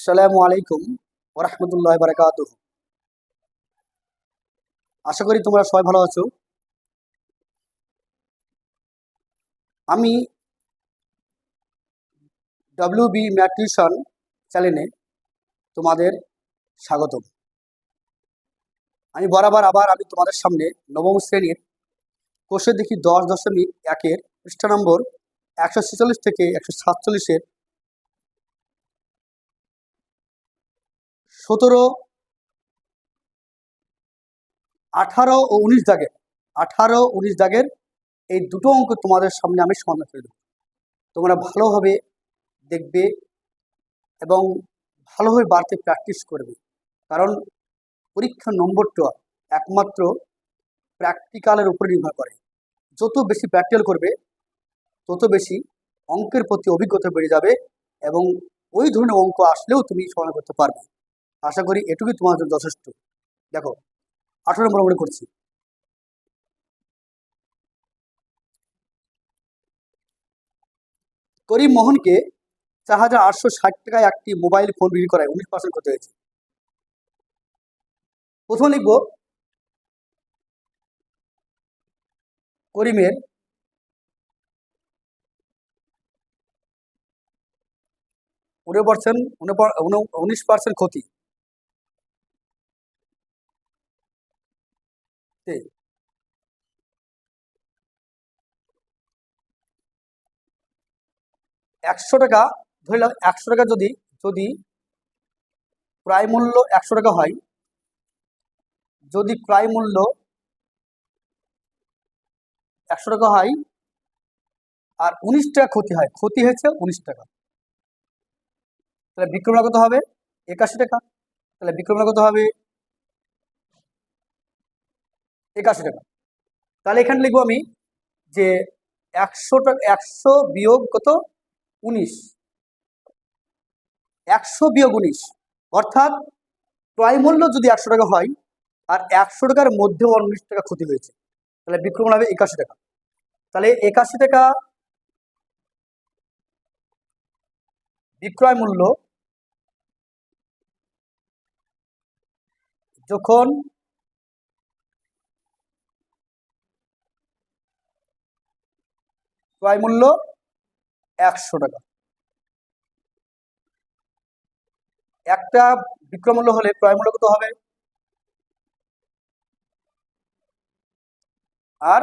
আসসালামু আলাইকুম ওরহমতুল্লাহ বারকাত আশা করি তোমরা সবাই ভালো আছো। আমি ডব্লিউ বি ম্যাট্রিশন চ্যানেলে তোমাদের স্বাগতম। আমি বরাবর আবার আমি তোমাদের সামনে নবম শ্রেণির কোষে দেখি দশ দশমিক একের পৃষ্ঠা নম্বর একশো ছেচল্লিশ থেকে একশো সাতচল্লিশের সতেরো, আঠারো ও উনিশ দাগের, আঠারো উনিশ দাগের এই দুটো অঙ্ক তোমাদের সামনে আমি সমাধান করে দেবো। তোমরা ভালোভাবে দেখবে এবং ভালোভাবে বাড়তে প্র্যাকটিস করবে। কারণ পরীক্ষার নম্বরটা একমাত্র প্র্যাকটিক্যালের উপরে নির্ভর করে। যত বেশি প্র্যাকটিক্যাল করবে, তত বেশি অঙ্কের প্রতি অভিজ্ঞতা বেড়ে যাবে এবং ওই ধরনের অঙ্ক আসলেও তুমি সমাধান করতে পারবে। আশা করি এটুকুই তোমার জন্য যথেষ্ট। দেখো, আঠারো নম্বর মনে করছি। করিম মোহনকে চার হাজার আটশো ষাট টাকায় একটি মোবাইল ফোন বিক্রি করায়, উনিশ পার্সেন্ট করতে হয়েছে। প্রথম লিখব, করিমের উনিশ পার্সেন্ট উনিশ পার্সেন্ট ক্ষতি। ঠিক। একশো টাকা ধরলাম একশো টাকা যদি যদি ক্রয় মূল্য একশো টাকা হয়, যদি ক্রয় মূল্য একশো টাকা হয়, আর উনিশ টাকা ক্ষতি হয়, ক্ষতি হয়েছে উনিশ টাকা। তাহলে বিক্রমণা কত হবে? একাশি টাকা। তাহলে বিক্রমণা কত হবে? একাশি টাকা। তাহলে এখানে লিখব আমি যে একশো টাকা একশো বিয়োগ কত? উনিশ। একশো বিয়োগ উনিশ। অর্থাৎ ক্রয় মূল্য যদি একশো টাকা হয়, আর একশো টাকার মধ্যে উনিশ টাকা ক্ষতি হয়েছে। তাহলে বিক্রমণ হবে একাশি টাকা। তাহলে একাশি টাকা বিক্রয় মূল্য যখন ক্রয় মূল্য একশো টাকা। একটা বিক্রয় মূল্য হলে ক্রয় মূল্য কত হবে? আর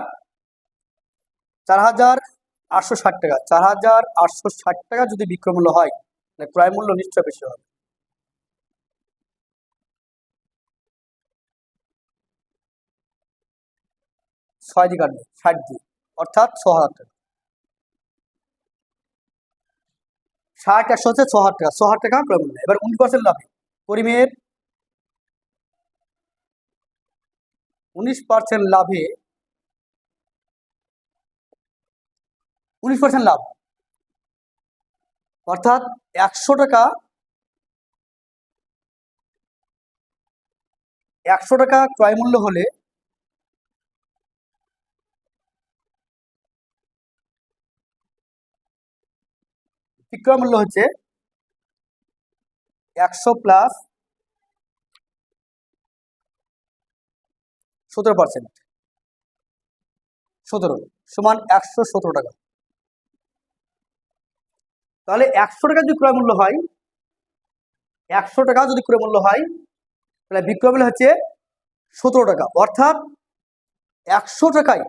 চার হাজার আটশো ষাট টাকা। চার হাজার আটশো ষাট টাকা যদি বিক্রয় মূল্য হয়, তাহলে ক্রয় মূল্য নিশ্চয় বেশি হবে। ছয় দিকে ষাট দিয়ে অর্থাৎ ছ হাজার টাকা। ষাট, একশো হচ্ছে ছ হাজার টাকা ছ হাজার টাকা ক্রয় এবার উনিশ পার্সেন্ট লাভে পরিমেয়ের উনিশ পার্সেন্ট লাভে উনিশ পার্সেন্ট লাভ। অর্থাৎ একশো টাকা একশো টাকা ক্রয় মূল্য হলে বিক্রয় মূল্য হচ্ছে একশো প্লাস সতেরো পার্সেন্ট সতেরো সমান একশো সতেরো টাকা। তাহলে একশো টাকা যদি ক্রয় মূল্য হয়, একশো টাকা যদি ক্রয় মূল্য হয়, তাহলে বিক্রয় মূল্য হচ্ছে সতেরো টাকা। অর্থাৎ একশো টাকায়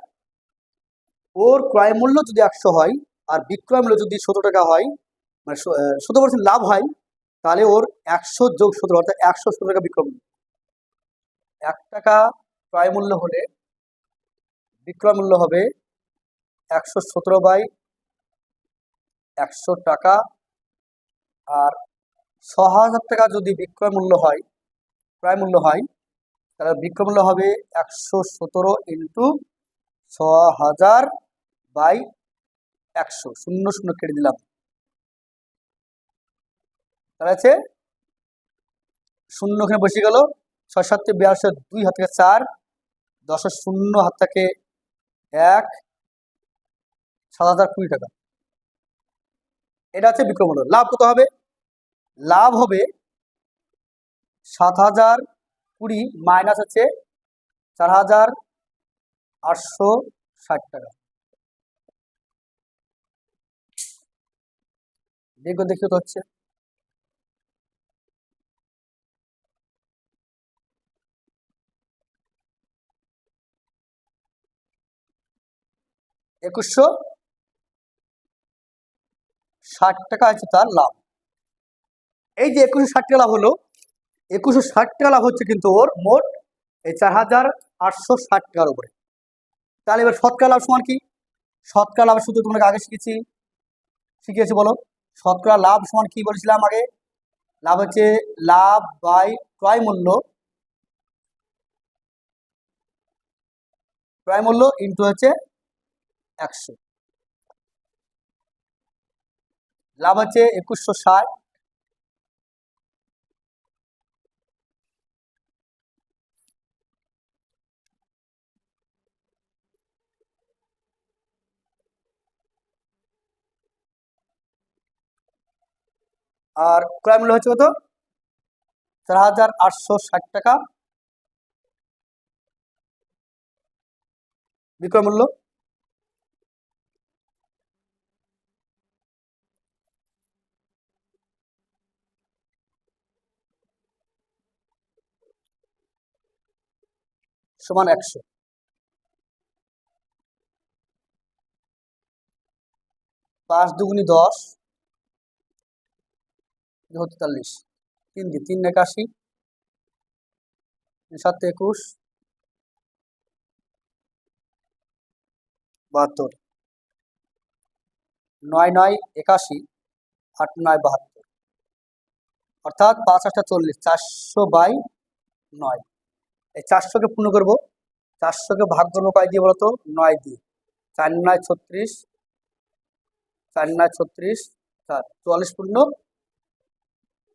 ওর ক্রয় মূল্য যদি একশো হয়, আর বিক্রয় মূল্য যদি সতেরো টাকা হয় মানে সতেরো পার্সেন্ট লাভ হয়, তাহলে ওর একশো যোগ সতেরো অর্থাৎ একশো সতেরো টাকা বিক্রয় মূল্য এক টাকা ক্রয় মূল্য হলে বিক্রয় মূল্য হবে একশো সতেরো বাই একশো টাকা। আর ছ হাজার টাকা যদি বিক্রয় মূল্য হয় ক্রয় মূল্য হয়, তাহলে বিক্রয় মূল্য হবে একশো সতেরো ইন্টু ছ হাজার বাই একশো। শূন্য শূন্য কেটে দিলাম। তাহলে আছে শূন্য ওখানে বসে গেল। ছয় সাতটি বিয়াল্লিশ দুই হাত থেকে চার দশের শূন্য, হাত থেকে এক, সাত হাজার কুড়ি টাকা। এটা হচ্ছে বিক্রয় মূল্য লাভ কত হবে? লাভ হবে সাত হাজার কুড়ি মাইনাস হচ্ছে চার হাজার আটশো ষাট টাকা। দেখো, দেখতে তো হচ্ছে একুশশো ষাট টাকা হচ্ছে তার লাভ। এই যে একুশশো ষাট টাকা লাভ হলো, একুশশো ষাট টাকা লাভ হচ্ছে কিন্তু ওর মোট এই চার হাজার আটশো ষাট টাকার উপরে। তাহলে এবার শতকরা লাভ সমান কি? শতকরা লাভ শুধু তোমাকে আগে শিখেছি। শিখিয়েছি বলো শতকরা লাভ সমান কি বলেছিলাম আগে? লাভ হচ্ছে লাভ বাই ক্রয় মূল্য ক্রয় মূল্য ইন্টু হচ্ছে একশো। লাভ হচ্ছে একুশশো ষাট। আর ক্রয় মূল্য হচ্ছে কত? চার হাজার আটশো ষাট টাকা। বিক্রয় মূল্য? সমান একশো। পাঁচ দুগুনি দশ তেতাল্লিশ তিন দিন তিন একাশি সাত একুশ, বাহাত্তর। নয় নয় একাশি, আট নয় বাহাত্তর। অর্থাৎ পাঁচ আটটা চল্লিশ, চারশো বাই নয়। এই চারশোকে পূর্ণ করব। চারশোকে ভাগ করব কয় দিয়ে বলতো? নয় দিয়ে। চার নয় ছত্রিশ, চার নয় ছত্রিশ, চার। চুয়াল্লিশ পূর্ণ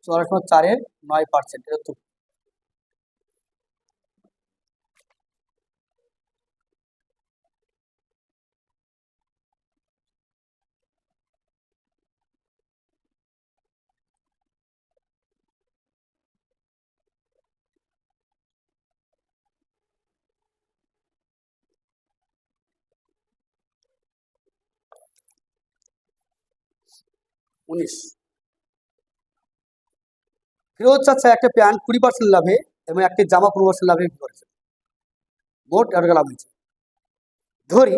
চুয়াল্লিশ পূর্ণ চারের নয় পার্সেন্ট এটা উনিশ। ফিরোজ চাচ্ছে একটা প্যান্ট কুড়ি পার্সেন্ট লাভে এবং একটি জামা কুড়ি পার্সেন্ট লাভে বিক্রি করেছে। মোট এত টাকা লাভ হয়েছে। ধরি,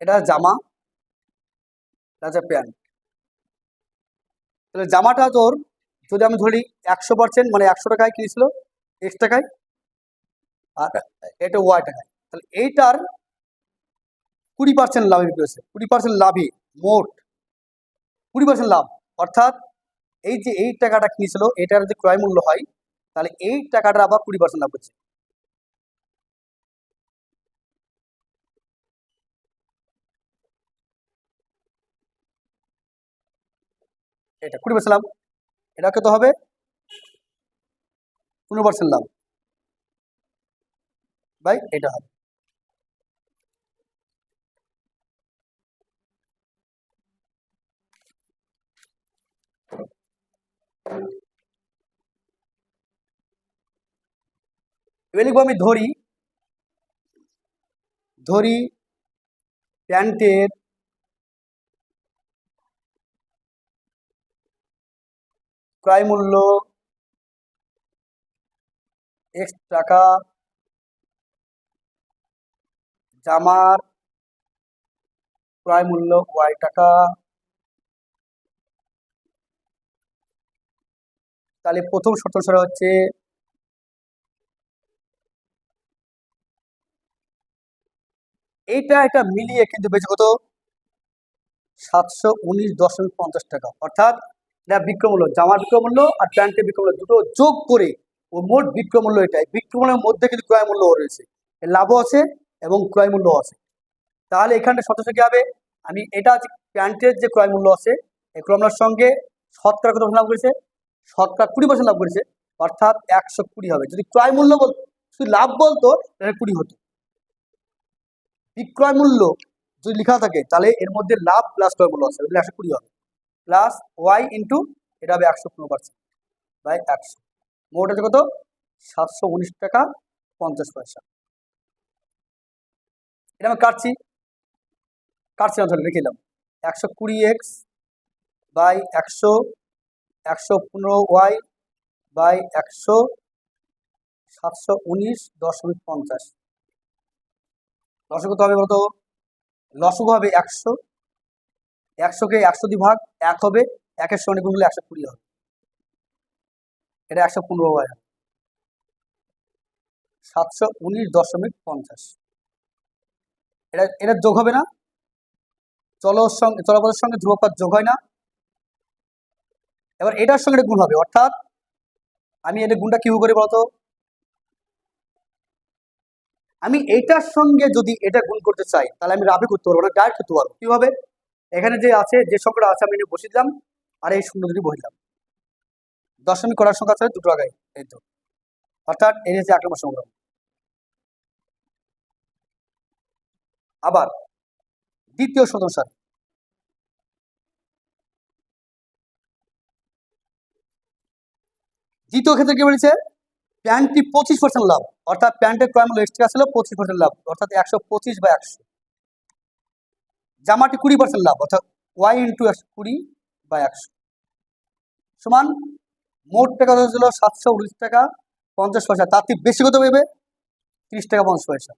এটা জামা, এটা প্যান্ট। তাহলে জামাটা তোর, যদি আমি ধরি একশো পার্সেন্ট মানে একশো টাকায় কিনেছিল, এক্স টাকায়, আর এটা ওয়াই টাকায়। তাহলে এইটার কুড়ি পার্সেন্ট লাভে হয়েছে। কুড়ি পার্সেন্ট লাভে মোট কুড়ি পার্সেন্ট লাভ। অর্থাৎ এই যে এই টাকাটা কিনেছিল, এটার যদি ক্রয় মূল্য হয়, তাহলে এই টাকাটা আবার কুড়ি পার্সেন্ট লাভ করছে এটা কুড়ি পার্সেন্ট লাভ। এটা কত হবে? পনেরো পার্সেন্ট লাভ। বাই এটা হবে। এবার লিখব আমি ধরি। ধরি প্যান্টের ক্রয় মূল্য এক্স টাকা জামার ক্রয় মূল্য ওয়াই টাকা তাহলে প্রথম শর্ত সেটা হচ্ছে এইটা এটা মিলিয়ে কিন্তু বেশি কত? সাতশো উনিশ দশমিক পঞ্চাশ টাকা। অর্থাৎ এটা বিক্রমূল্য জামার বিক্রমূল্য আর প্যান্টের বিক্রমূল্য দুটো যোগ করে ও মোট বিক্রমূল্য এটাই। বিক্রমূল্যের মধ্যে কিন্তু ক্রয় মূল্য রয়েছে। লাভও আছে এবং ক্রয় মূল্য আছে। তাহলে এখানে সদস্য কি হবে? আমি এটা প্যান্টের যে ক্রয় মূল্য আছে এই ক্রয় সঙ্গে শতকরা কত লাভ করেছে? শতকরা কুড়ি পার্সেন্ট লাভ করেছে, অর্থাৎ একশো কুড়ি হবে। যদি ক্রয় মূল্য বল শুধু লাভ বলতো, তাহলে কুড়ি হতো। বিক্রয় মূল্য যদি লেখা থাকে, তাহলে এর মধ্যে লাভ প্লাস ক্রয় মূল্য আছে একশো কুড়ি হবে। প্লাস ওয়াই ইন্টু এটা হবে একশো পনেরো পার্সেন্ট বাই একশো। মোট আছে কত? সাতশো উনিশ টাকা পঞ্চাশ পয়সা। এটা আমি কাটছি। কাটছি না ধরে রেখে দিলাম। একশো কুড়ি এক্স বাই একশো একশো পনেরো ওয়াই বাই একশো সাতশো উনিশ দশমিক পঞ্চাশ। লসগু হবে বলতো লসগু হবে একশো, একশোকে একশো দিয়ে ভাগ, এক হবে একের সঙ্গে গুণ করলে একশো কুড়ি হবে। এটা একশো পনেরো হয় সাতশো উনিশ দশমিক পঞ্চাশ। এটা এটা যোগ হবে না। চলর সঙ্গে চলপথের সঙ্গে ধ্রুবপদ যোগ হয় না। এবার এটার সঙ্গে গুণ হবে, অর্থাৎ আমি এটা গুণটা কীভাবে করে বলতো? আমি এইটার সঙ্গে যদি এটা গুণ করতে চাই, তাহলে আমি রাবি করতে পারব না ডাইরেক্ট করতে পারব। কীভাবে? এখানে যে আছে, যে সংখ্যাটা আছে, আমি বসিয়ে দিলাম, আর এই শূন্য দুটি বসিলাম দশমিক করার সংখ্যা আছে দুটো আগে, এই তো। অর্থাৎ এই হচ্ছে নম্বর সংগ্রাম আবার, দ্বিতীয় সদস্য দ্বিতীয় ক্ষেত্রে কি বলেছে? প্যান্টটি পঁচিশ পার্সেন্ট লাভ। অর্থাৎ প্যান্টের ক্রয় মূল্য এক্সট্রা ছিল, পঁচিশ পার্সেন্ট লাভ। অর্থাৎ একশো পঁচিশ বা একশো। জামাটি কুড়ি পার্সেন্ট লাভ, অর্থাৎ ওয়াই ইন্টু একশো কুড়ি বা একশো। সমান মোট টাকা ছিল সাতশো উনিশ টাকা পঞ্চাশ পয়সা। তার থেকে বেশি কত পেবে তিরিশ টাকা পঞ্চাশ পয়সা।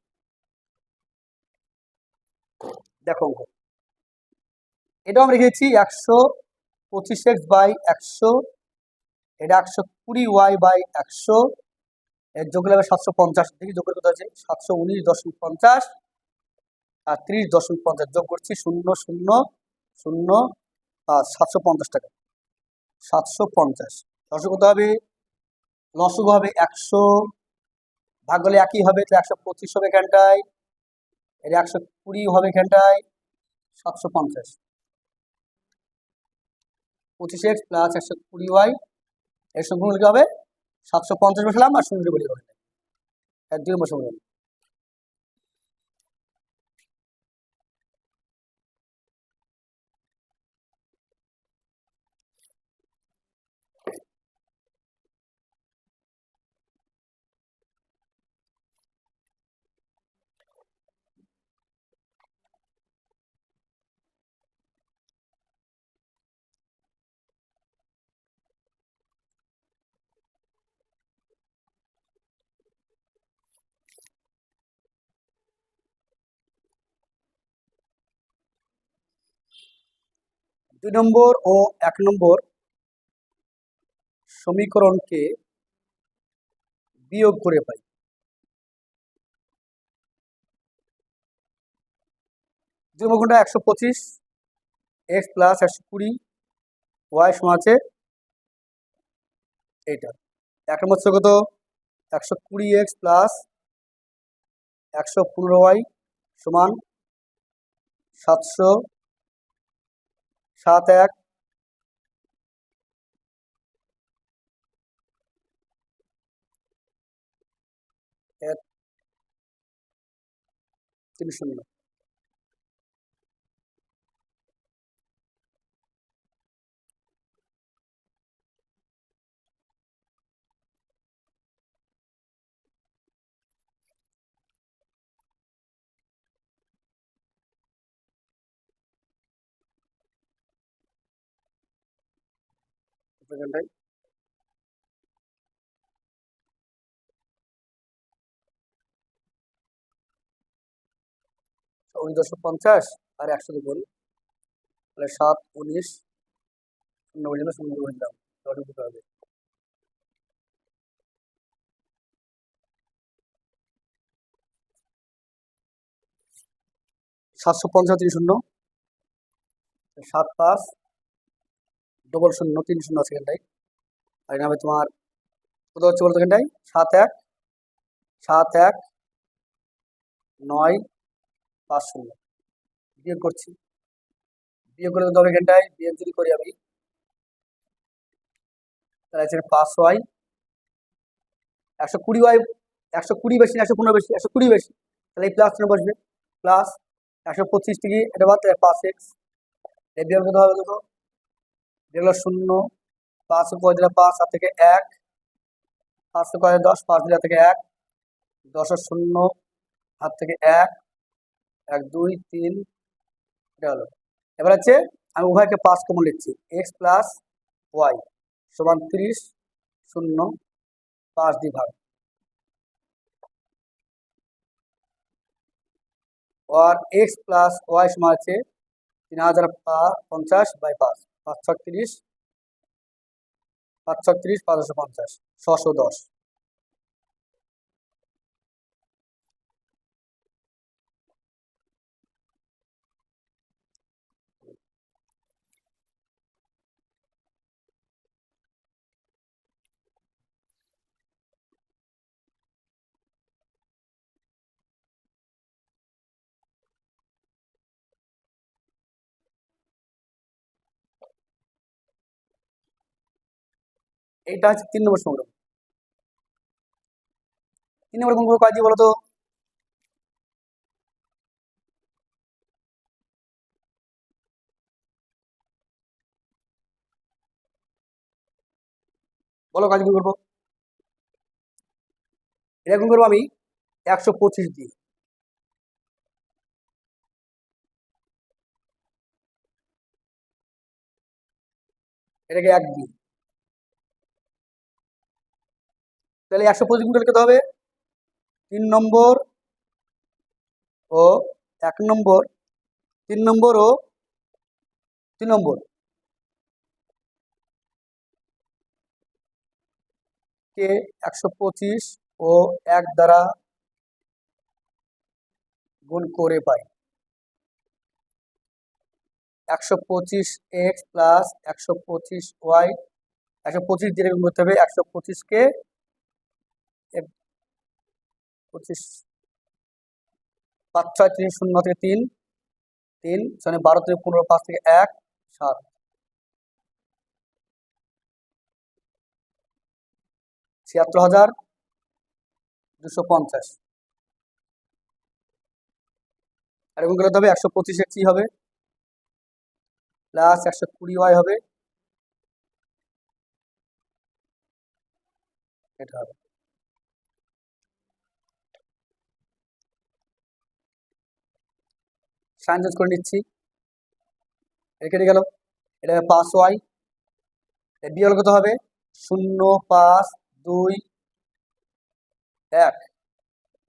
দেখো অঙ্ক। এটাও আমরা রেখেছি একশো পঁচিশ এক্স বাই একশো। এটা একশো কুড়ি ওয়াই বাই একশো, এর যোগ লাগবে সাতশো পঞ্চাশ। দেখি যোগের কথা আছে সাতশো উনিশ দশমিক পঞ্চাশ আর ত্রিশ দশমিক পঞ্চাশ যোগ করছি শূন্য শূন্য শূন্য আর সাতশো পঞ্চাশ টাকা। সাতশো পঞ্চাশ। দশক কত হবে লসক হবে একশো, ভাগ হলে একই হবে তো একশো পঁচিশ হবে এখানটায়, এর একশো কুড়ি হবে এখানটায়, সাতশো পঞ্চাশ। পঁচিশ এক্স প্লাস একশো কুড়ি ওয়াই এর সঙ্গে কি হবে সাতশো পঞ্চাশ বসালাম আর শূন্য বলি হবে এক দুই নম্বর দুই নম্বর ও এক নম্বর সমীকরণকে বিয়োগ করে পাই। কোনটা একশো পঁচিশ, এক্স প্লাস একশো কুড়ি, ওয়াই সমান আছে এইটা। এক নম্বর ছিল কত? একশো কুড়ি এক্স প্লাস একশো পনেরো ওয়াই সমান সাতশো সাত এক। তিন শূন্য এখানটায় উনিশ পঞ্চাশ আর একশো সাত উনিশ শূন্য হবে সাতশো পঞ্চাশ শূন্য সাত পাঁচ ডবল শূন্য, তিন শূন্য আছে এখানটায়। আর এখানে তোমার, কত হচ্ছে বলতো এখানটায়? সাত এক সাত এক, নয়, পাঁচ শূন্য। বিয়োগ করছি। বিয়োগ করে তবে এখানটায়, বিয়োগ যদি করি আমি, তাহলে আছে পাঁচ ওয়াই, একশো কুড়ি ওয়াই, একশো কুড়ি বেশি একশো পনেরো বেশি, একশো কুড়ি বেশি। তাহলে এই প্লাস বসবে। প্লাস একশো পঁচিশ থেকে এটা বাদ পাঁচ এক্স। এই বিয়োগ কত হবে দেখো যেগুলো শূন্য, পাঁচ দিলে পাঁচ হাত থেকে এক, পাঁচ করে দশ, পাঁচ দিলে থেকে এক দশের শূন্য, হাত থেকে এক এক, দুই, তিন, এটা হলো। এবার হচ্ছে আমি উভয়কে পাঁচ কমন লিখছি। এক্স প্লাস ওয়াই সমান তিরিশ শূন্য পাঁচ দিয়ে ভাগ আর এক্স প্লাস ওয়াই সমান আছে তিন হাজার পঞ্চাশ বাই পাঁচ পাঁচ ছত্রিশ পাঁচ ছত্রিশ পাঁচশো পঞ্চাশ ছশো দশ। এইটা হচ্ছে তিন নম্বর সংগ্রহ। তিন নম্বর গুণ কাজ দিয়ে বলো কাজ গুণ করব? এটা গুণ করব আমি? একশো পঁচিশ দিয়ে। এটাকে এক দিয়ে। তাহলে একশো পঁচিশ গুণ লিখতে হবে? তিন নম্বর ও এক নম্বর, তিন নম্বর ও তিন নম্বর। কে একশো পঁচিশ ও এক দ্বারা গুণ করে পাই? একশো পঁচিশ এক্স প্লাস একশো পঁচিশ ওয়াই, একশো পঁচিশ দিয়ে গুণ করতে হবে, একশো পঁচিশকে পঁচিশ পাঁচ ছয় তিন শূন্য থেকে তিন তিন মানে বারো থেকে পনেরো, পাঁচ থেকে এক, সাত। ছিয়াত্তর হাজার দুশো পঞ্চাশ। এরকম করে হবে একশো পঁচিশের কি হবে? প্লাস একশো কুড়ি ওয়াই হবে। এটা হবে। সাইন চেঞ্জ করে নিচ্ছি কেটে গেল এটা পাঁচ ওয়াই বিয়োগ কত হবে শূন্য পাঁচ দুই এক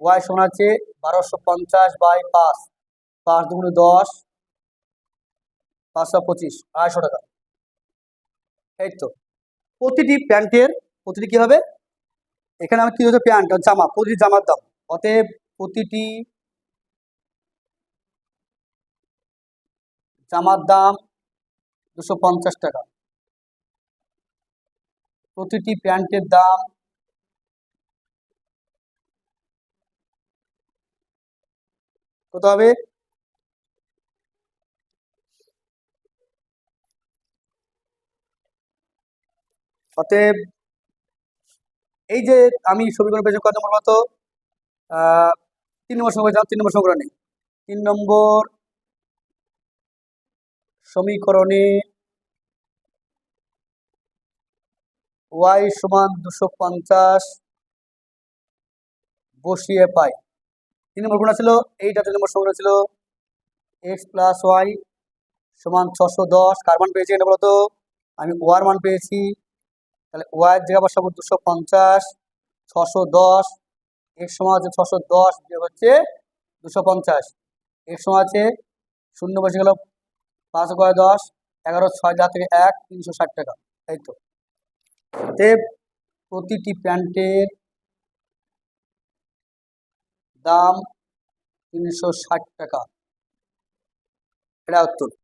ওয়াই সমান আছে বারোশো পঞ্চাশ বাই পাঁচ পাঁচ দুগুণ দশ পাঁচশো পঁচিশ আড়াইশো টাকা এই তো প্রতিটি প্যান্টের প্রতিটি কি হবে এখানে আমার কি হচ্ছে প্যান্ট জামা প্রতিটি জামার দাম অতএব প্রতিটি জামার দাম দুশো পঞ্চাশ টাকা। প্রতিটি প্যান্টের দাম কত হবে? অতএব এই যে আমি ছবিগুলো পেয়েছি কত নম্বর মতো তিন নম্বর সংখ্যা তিন নম্বর সংখ্যা নেই তিন নম্বর সমীকরণে ওয়াই সমান দুশো পঞ্চাশ বসিয়ে পাই। তিন নম্বর কোনটা ছিল, এইটা তিন নম্বর সংখ্যা ছিল এক্স প্লাস ওয়াই সমান ছশো দশ। কার্বন পেয়েছি এটা বলতো? আমি ওয়ার মান পেয়েছি। তাহলে ওয়াইয়ের জায়গা বসাবো দুশো পঞ্চাশ, ছশো দশ। এক্স সমান আছে ছশো দশ হচ্ছে দুশো পঞ্চাশ। এক্স সমান আছে শূন্য বসে গেল পাঁচ গয় দশ এগারো ছয় হাজার থেকে এক তিনশো ষাট টাকা, তাই তো প্রতিটি প্যান্টের দাম তিনশো ষাট টাকা। এটা উত্তর।